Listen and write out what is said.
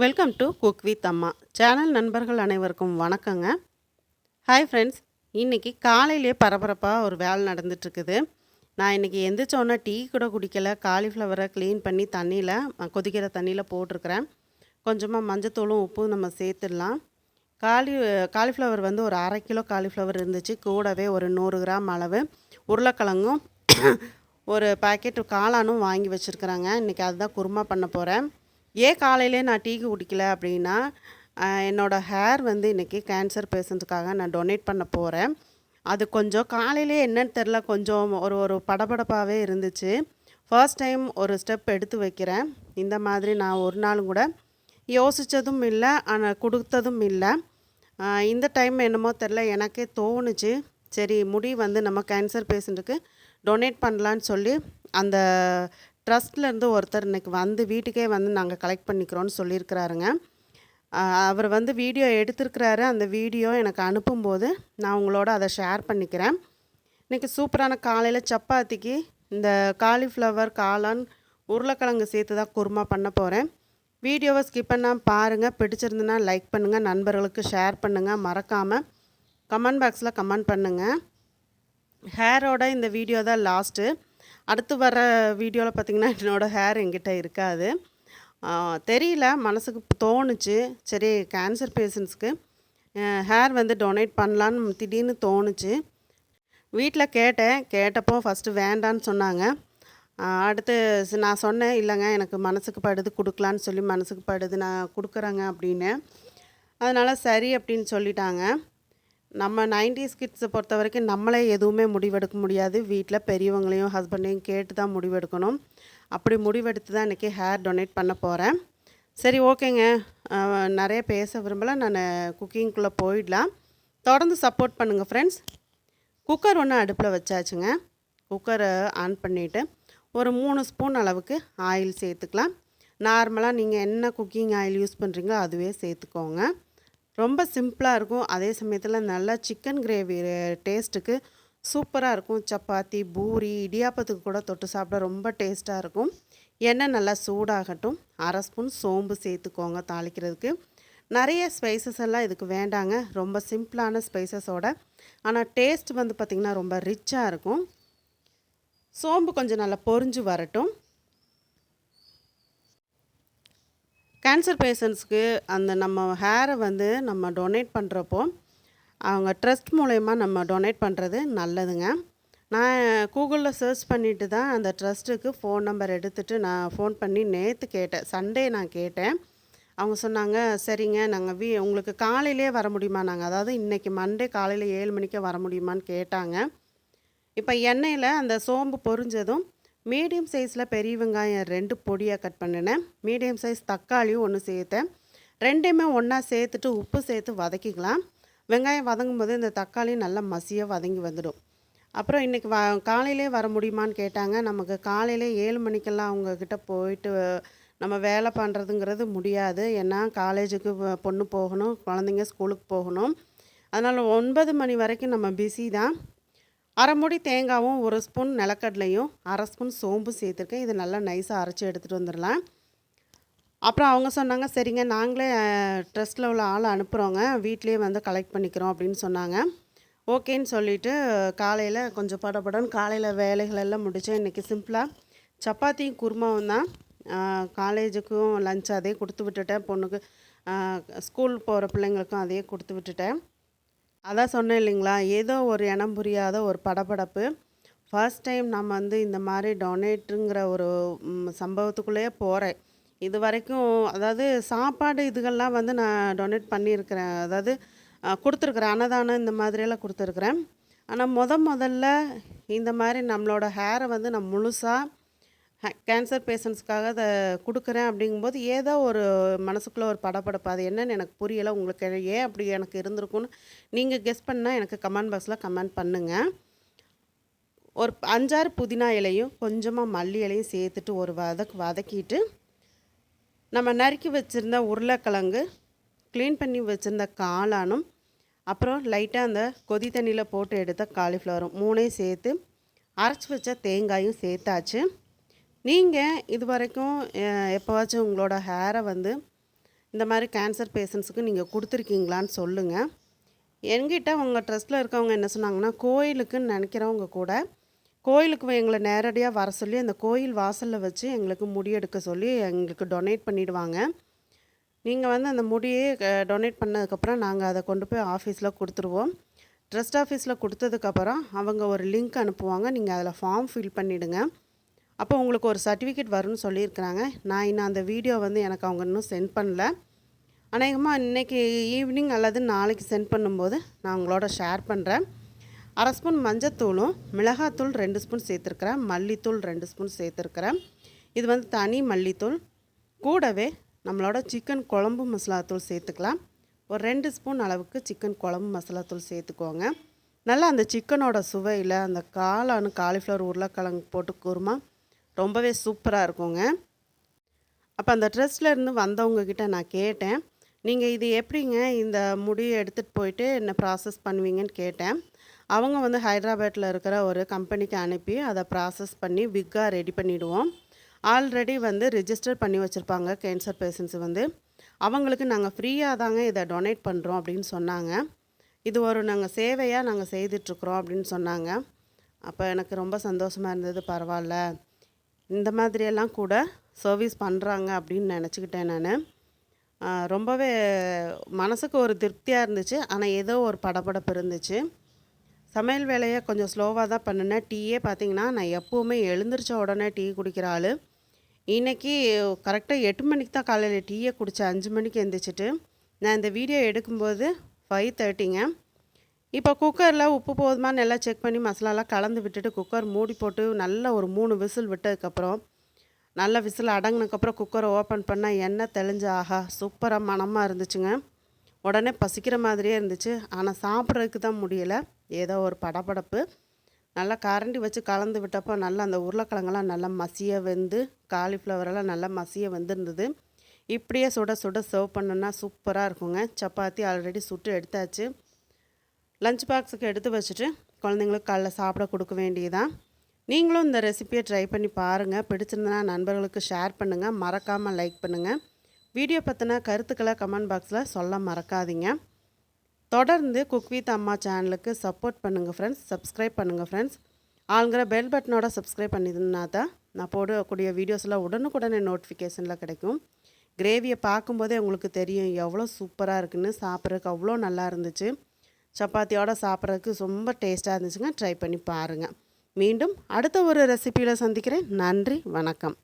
Welcome to cook with Amma channel நண்பர்கள் அனைவருக்கும் வணக்கங்க. ஹாய் ஃப்ரெண்ட்ஸ் இன்றைக்கி காலையிலே பரபரப்பாக ஒரு வேலை நடந்துட்டுருக்குது. நான் இன்றைக்கி எந்திரிச்சோன்னே டீ கூட குடிக்கலை காலிஃப்ளவரை க்ளீன் பண்ணி தண்ணியில் கொதிக்கிற தண்ணியில் போட்டிருக்கிறேன். கொஞ்சமாக மஞ்சத்தூளும் உப்பும் நம்ம சேர்த்துடலாம். காலி காலிஃப்ளவர் வந்து ஒரு அரை கிலோ காலிஃப்ளவர் இருந்துச்சு. கூடவே ஒரு நூறு கிராம் அளவு உருளைக்கிழங்கும் ஒரு பேக்கெட் காளானும் வாங்கி வச்சுருக்குறாங்க. இன்றைக்கி அதுதான் குருமா பண்ண போகிறேன் ஏன் காலையிலே நான் டீக்கு குடிக்கல அப்படின்னா என்னோடய ஹேர் வந்து இன்றைக்கி கேன்சர் பேஷண்ட்டுக்காக நான் டொனேட் பண்ண போகிறேன் அது கொஞ்சம் காலையிலே என்னன்னு தெரில கொஞ்சம் ஒரு ஒரு படபடப்பாகவே இருந்துச்சு. ஃபர்ஸ்ட் டைம் ஒரு ஸ்டெப் எடுத்து வைக்கிறேன். இந்த மாதிரி நான் ஒரு நாளும் கூட யோசித்ததும் இல்லை ஆனால் கொடுத்ததும் இல்லை. இந்த டைம் என்னமோ தெரில எனக்கே தோணுச்சு. சரி முடி வந்து நம்ம கேன்சர் பேஷண்ட்டுக்கு டொனேட் பண்ணலான்னு சொல்லி அந்த ட்ரஸ்ட்லேருந்து ஒருத்தர் இன்னைக்கு வந்து வீட்டுக்கே வந்து நாங்கள் கலெக்ட் பண்ணிக்கிறோன்னு சொல்லியிருக்கிறாருங்க. அவர் வந்து வீடியோ எடுத்திருக்கிறாரு. அந்த வீடியோ எனக்கு அனுப்பும்போது நான் உங்களோட அதை ஷேர் பண்ணிக்கிறேன். இன்றைக்கி சூப்பரான காலையில் சப்பாத்திக்கு இந்த காலிஃப்ளவர் காளான் உருளைக்கிழங்கு சேர்த்து தான் குருமா பண்ண போகிறேன் வீடியோவை ஸ்கிப் பண்ணால் பாருங்கள் பிடிச்சிருந்துன்னா லைக் பண்ணுங்கள் நண்பர்களுக்கு ஷேர் பண்ணுங்கள் மறக்காமல் கமெண்ட் பாக்ஸில் கமெண்ட் பண்ணுங்கள் ஹேரோட இந்த வீடியோ தான் லாஸ்ட்டு அடுத்து வர வீடியோவில் பார்த்தீங்கன்னா என்னோடய ஹேர் எங்கிட்ட இருக்காது. தெரியல மனசுக்கு தோணுச்சு. சரி கேன்சர் பேஷண்ட்ஸ்க்கு ஹேர் வந்து டொனேட் பண்ணலான்னு திடீர்னு தோணுச்சு. வீட்டில் கேட்டேன். கேட்டப்போ ஃபஸ்ட்டு வேண்டான்னு சொன்னாங்க. அடுத்து நான் சொன்னேன் இல்லைங்க எனக்கு மனசுக்கு படுது கொடுக்கலான்னு சொல்லி மனசுக்கு படுது நான் கொடுக்குறேங்க அப்படின்னு. அதனால் சரி அப்படின்னு சொல்லிட்டாங்க. நம்ம நைன்டிஸ் கிட்ஸை பொறுத்த வரைக்கும் நம்மளே எதுவுமே முடிவெடுக்க முடியாது. வீட்டில் பெரியவங்களையும் ஹஸ்பண்டையும் கேட்டு தான் முடிவெடுக்கணும். அப்படி முடிவெடுத்து தான் இன்றைக்கி ஹேர் டொனேட் பண்ண போகிறேன் சரி ஓகேங்க. நிறைய பேச விரும்பல. நான் குக்கிங்குள்ளே போயிடலாம். தொடர்ந்து சப்போர்ட் பண்ணுங்கள் ஃப்ரெண்ட்ஸ் குக்கர் ஒன்று அடுப்பில் வச்சாச்சுங்க. குக்கரை ஆன் பண்ணிவிட்டு ஒரு மூணு ஸ்பூன் அளவுக்கு ஆயில் சேர்த்துக்கலாம். நார்மலாக நீங்கள் என்ன குக்கிங் ஆயில் யூஸ் பண்ணுறீங்களோ அதுவே சேர்த்துக்கோங்க. ரொம்ப சிம்பிளாக இருக்கும். அதே சமயத்தில் நல்லா சிக்கன் கிரேவி டேஸ்ட்டுக்கு சூப்பராக இருக்கும். சப்பாத்தி பூரி இடியாப்பத்துக்கு கூட தொட்டு சாப்பிட ரொம்ப டேஸ்ட்டாக இருக்கும். எண்ணெய் நல்லா சூடாகட்டும். அரை ஸ்பூன் சோம்பு சேர்த்துக்கோங்க தாளிக்கிறதுக்கு. நிறைய ஸ்பைசஸ் எல்லாம் இதுக்கு வேண்டாங்க. ரொம்ப சிம்பிளான ஸ்பைசஸோட ஆனால் டேஸ்ட் வந்து பார்த்திங்கன்னா ரொம்ப ரிச்சாக இருக்கும். சோம்பு கொஞ்சம் நல்லா பொரிஞ்சு வரட்டும். கேன்சர் பேஷண்ட்ஸ்க்கு அந்த நம்ம ஹேரை வந்து நம்ம டொனேட் பண்ணுறப்போ அவங்க ட்ரஸ்ட் மூலயமா நம்ம டொனேட் பண்ணுறது நல்லதுங்க. நான் கூகுளில் சர்ச் பண்ணிவிட்டு தான் அந்த ட்ரஸ்ட்டுக்கு ஃபோன் நம்பர் எடுத்துகிட்டு நான் ஃபோன் பண்ணி நேற்று கேட்டேன். சண்டே நான் கேட்டேன். அவங்க சொன்னாங்க சரிங்க நாங்கள் வீ உங்களுக்கு காலையிலே வர முடியுமா? நாங்கள் அதாவது இன்றைக்கி மண்டே காலையில் ஏழு மணிக்கே வர முடியுமான்னு கேட்டாங்க. இப்போ எண்ணெயில் அந்த சோம்பு பொரிஞ்சதும் மீடியம் சைஸில் பெரிய வெங்காயம் ரெண்டு பொடியாக கட் பண்ணினேன். மீடியம் சைஸ் தக்காளியும் ஒன்று சேர்த்தேன். ரெண்டையுமே ஒன்றா சேர்த்துட்டு உப்பு சேர்த்து வதக்கிக்கலாம். வெங்காயம் வதங்கும் போது இந்த தக்காளி நல்லா மசியாக வதங்கி வந்துடும். அப்புறம் இன்றைக்கி வ காலையிலே வர முடியுமான்னு கேட்டாங்க. நமக்கு காலையிலே ஏழு மணிக்கெல்லாம் அவங்கக்கிட்ட போயிட்டு நம்ம வேலை பண்ணுறதுங்கிறது முடியாது. ஏன்னா காலேஜுக்கு பொண்ணு போகணும் குழந்தைங்க ஸ்கூலுக்கு போகணும். அதனால் ஒன்பது மணி வரைக்கும் நம்ம பிஸி தான். அரை மூடி தேங்காவும் ஒரு ஸ்பூன் நிலக்கடலையும் அரை ஸ்பூன் சோம்பு சேர்த்துருக்கேன். இது நல்லா நைஸாக அரைச்சி எடுத்துகிட்டு வந்துடலாம். அப்புறம் அவங்க சொன்னாங்க சரிங்க நாங்களே ட்ரஸ்ட்டில் உள்ள ஆள் அனுப்புகிறோங்க வீட்லேயே வந்து கலெக்ட் பண்ணிக்கிறோம் அப்படின்னு சொன்னாங்க. ஓகேன்னு சொல்லிவிட்டு காலையில் கொஞ்சம் படப்படன்னு காலையில் வேலைகளெல்லாம் முடித்தேன் இன்றைக்கி சிம்பிளாக சப்பாத்தியும் குருமாவும் தான். காலேஜுக்கும் லஞ்ச் அதே கொடுத்து விட்டுட்டேன். பொண்ணுக்கு ஸ்கூல் போகிற பிள்ளைங்களுக்கும் அதையே கொடுத்து விட்டுட்டேன். அதான் சொன்னேன் இல்லைங்களா? ஏதோ ஒரு இனம் புரியாத ஒரு படபடப்பு. ஃபர்ஸ்ட் டைம் நம்ம வந்து இந்த மாதிரி டொனேட்டுங்கிற ஒரு சம்பவத்துக்குள்ளேயே போகிறேன் இது வரைக்கும் அதாவது சாப்பாடு இதுகள்லாம் வந்து நான் டொனேட் பண்ணியிருக்கிறேன். அதாவது கொடுத்துருக்குறேன். அன்னதானம் இந்த மாதிரியெல்லாம் கொடுத்துருக்குறேன். ஆனால் முத முதல்ல இந்த மாதிரி நம்மளோட ஹேரை வந்து நான் முழுசாக கேன்சர் பேஷண்ட்ஸ்க்காக அதை கொடுக்குறேன் அப்படிங்கும்போது ஏதோ ஒரு மனசுக்குள்ளே ஒரு படபடப்பு. அது என்னன்னு எனக்கு புரியலை. உங்களுக்கு ஏன் அப்படி எனக்கு இருந்திருக்குன்னு நீங்கள் கெஸ் பண்ணால் எனக்கு கமெண்ட் பாக்ஸில் கமெண்ட் பண்ணுங்கள் ஒரு அஞ்சாறு புதினா இலையும் கொஞ்சமாக மல்லி இலையும் சேர்த்துட்டு ஒரு வதக்கு வதக்கிட்டு நம்ம நறுக்கி வச்சுருந்த உருளைக்கிழங்கு க்ளீன் பண்ணி வச்சுருந்த காளானும் அப்புறம் லைட்டாக அந்த கொதி தண்ணியில் போட்டு எடுத்த காலிஃப்ளவரும் மூணையும் சேர்த்து அரைச்சி வச்ச தேங்காயும் சேர்த்தாச்சு. நீங்கள் இது வரைக்கும் எப்போவாச்சும் உங்களோட ஹேரை வந்து இந்த மாதிரி கேன்சர் பேஷண்ட்ஸுக்கு நீங்கள் கொடுத்துருக்கீங்களான்னு சொல்லுங்கள் என்கிட்ட உங்கள் ட்ரஸ்ட்டில் இருக்கவங்க என்ன சொன்னாங்கன்னா கோயிலுக்குன்னு நினைக்கிறவங்க கூட கோயிலுக்கு எங்களை நேரடியாக வர சொல்லி அந்த கோயில் வாசலில் வச்சு எங்களுக்கு முடி எடுக்க சொல்லி எங்களுக்கு டொனேட் பண்ணிவிடுவாங்க நீங்கள் வந்து அந்த முடியை டொனேட் பண்ணதுக்கப்புறம் நாங்கள் அதை கொண்டு போய் ஆஃபீஸில் கொடுத்துருவோம். ட்ரஸ்ட் ஆஃபீஸில் கொடுத்ததுக்கப்புறம் அவங்க ஒரு லிங்க் அனுப்புவாங்க. நீங்கள் அதில் ஃபார்ம் ஃபில் பண்ணிவிடுங்க அப்போ உங்களுக்கு ஒரு சர்டிஃபிகேட் வரும்னு சொல்லியிருக்கிறாங்க. நான் இன்னும் அந்த வீடியோ வந்து எனக்கு அவங்க இன்னும் சென்ட் பண்ணல. அநேகமாக இன்றைக்கி ஈவினிங் அல்லது நாளைக்கு சென்ட் பண்ணும்போது நான் உங்களோட ஷேர் பண்ணுறேன் அரை ஸ்பூன் மஞ்சத்தூளும் மிளகாத்தூள் ரெண்டு ஸ்பூன் சேர்த்துருக்குறேன். மல்லித்தூள் ரெண்டு ஸ்பூன் சேர்த்துருக்குறேன். இது வந்து தனி மல்லித்தூள். கூடவே நம்மளோட சிக்கன் குழம்பு மசாலாத்தூள் சேர்த்துக்கலாம். ஒரு ரெண்டு ஸ்பூன் அளவுக்கு சிக்கன் குழம்பு மசாலாத்தூள் சேர்த்துக்கோங்க. நல்லா அந்த சிக்கனோட சுவையில் அந்த காளானு காலிஃப்ளவர் உருளைக்கிழங்கு போட்டு குருமா ரொம்பவே சூப்பராக இருக்குங்க. அப்போ அந்த ட்ரெஸ்ல வந்தவங்கக்கிட்ட வந்தவங்க நான் கேட்டேன். நீங்கள் இது எப்படிங்க இந்த முடியை எடுத்துகிட்டு போயிட்டு என்ன ப்ராசஸ் பண்ணுவீங்கன்னு கேட்டேன். அவங்க வந்து ஹைதராபாத்தில் இருக்கிற ஒரு கம்பெனிக்கு அனுப்பி அதை ப்ராசஸ் பண்ணி விக்காக ரெடி பண்ணிவிடுவோம் ஆல்ரெடி வந்து ரிஜிஸ்டர் பண்ணி வச்சுருப்பாங்க கேன்சர் பேஷண்ட்ஸ் வந்து. அவங்களுக்கு நாங்கள் ஃப்ரீயாக தாங்க இதை டொனேட் பண்ணுறோம் அப்படின்னு சொன்னாங்க. இது ஒரு நாங்கள் சேவையாக நாங்கள் செய்துட்ருக்குறோம் அப்படின்னு சொன்னாங்க. அப்போ எனக்கு ரொம்ப சந்தோஷமாக இருந்தது. பரவாயில்ல. இந்த மாதிரியெல்லாம் கூட சர்வீஸ் பண்ணுறாங்க அப்படின்னு நினச்சிக்கிட்டேன் நான். ரொம்பவே மனசுக்கு ஒரு திருப்தியாக இருந்துச்சு. ஆனால் ஏதோ ஒரு படபடப்பு இருந்துச்சு. சமையல் வேலையை கொஞ்சம் ஸ்லோவாக தான் பண்ணினேன். டீயே பார்த்தீங்கன்னா நான் எப்போவுமே எழுந்திரிச்ச உடனே டீ குடிக்கிற ஆள். இன்றைக்கி கரெக்டாக எட்டு மணிக்கு தான் காலையில் டீயை குடித்தேன் அஞ்சு மணிக்கு எழுந்திரிச்சிட்டு நான் இந்த வீடியோ எடுக்கும்போது ஃபைவ் தேர்ட்டிங்க இப்போ குக்கரில் உப்பு போதுமான்னு எல்லாம் செக் பண்ணி மசாலாலாம் கலந்து விட்டுட்டு குக்கர் மூடி போட்டு நல்ல ஒரு மூணு விசில் விட்டதுக்கப்புறம் நல்ல விசில் அடங்கினதுக்கப்புறம் குக்கரை ஓப்பன் பண்ணால் எண்ணெய் தெளிஞ்சு ஆஹா சூப்பராக மணமாக இருந்துச்சுங்க. உடனே பசிக்கிற மாதிரியே இருந்துச்சு. ஆனால் சாப்பிட்றதுக்கு தான் முடியலை. ஏதோ ஒரு படபடப்பு. நல்லா கரண்டி வச்சு கலந்து விட்டப்போ நல்லா அந்த உருளைக்கிழங்கெல்லாம் நல்லா மசிய வெந்து காலிஃப்ளவரெல்லாம் நல்லா மசிய வெந்திருந்தது. இப்படியே சுட சுட சர்வ் பண்ணோன்னா சூப்பராக இருக்குங்க. சப்பாத்தி ஆல்ரெடி சுட்டு எடுத்தாச்சு. லஞ்ச் பாக்ஸுக்கு எடுத்து வச்சுட்டு குழந்தைங்களுக்கு காலைல சாப்பிட கொடுக்க வேண்டியதான் நீங்களும் இந்த ரெசிப்பியை ட்ரை பண்ணி பாருங்கள் பிடிச்சிருந்தனா நண்பர்களுக்கு ஷேர் பண்ணுங்கள் மறக்காமல் லைக் பண்ணுங்கள் வீடியோ பற்றின கருத்துக்களை கமெண்ட் பாக்ஸில் சொல்ல மறக்காதீங்க. தொடர்ந்து குக் வித் அம்மா சேனலுக்கு சப்போர்ட் பண்ணுங்கள் ஃப்ரெண்ட்ஸ் சப்ஸ்கிரைப் பண்ணுங்கள் ஃப்ரெண்ட்ஸ் ஆளுங்கிற பெல் பட்டனோட சப்ஸ்கிரைப் பண்ணியிருந்தா தான் நான் போடக்கூடிய வீடியோஸ்லாம் உடனுக்குடனே நோட்டிஃபிகேஷனில் கிடைக்கும். கிரேவியை பார்க்கும்போதே உங்களுக்கு தெரியும் எவ்வளோ சூப்பராக இருக்குன்னு சாப்பிட்றதுக்கு அவ்வளோ நல்லா இருந்துச்சு. சப்பாத்தியோடு சாப்பிட்றதுக்கு ரொம்ப டேஸ்ட்டாக இருந்துச்சுங்க. ட்ரை பண்ணி பாருங்கள் மீண்டும் அடுத்த ஒரு ரெசிப்பியில் சந்திக்கிறேன். நன்றி வணக்கம்.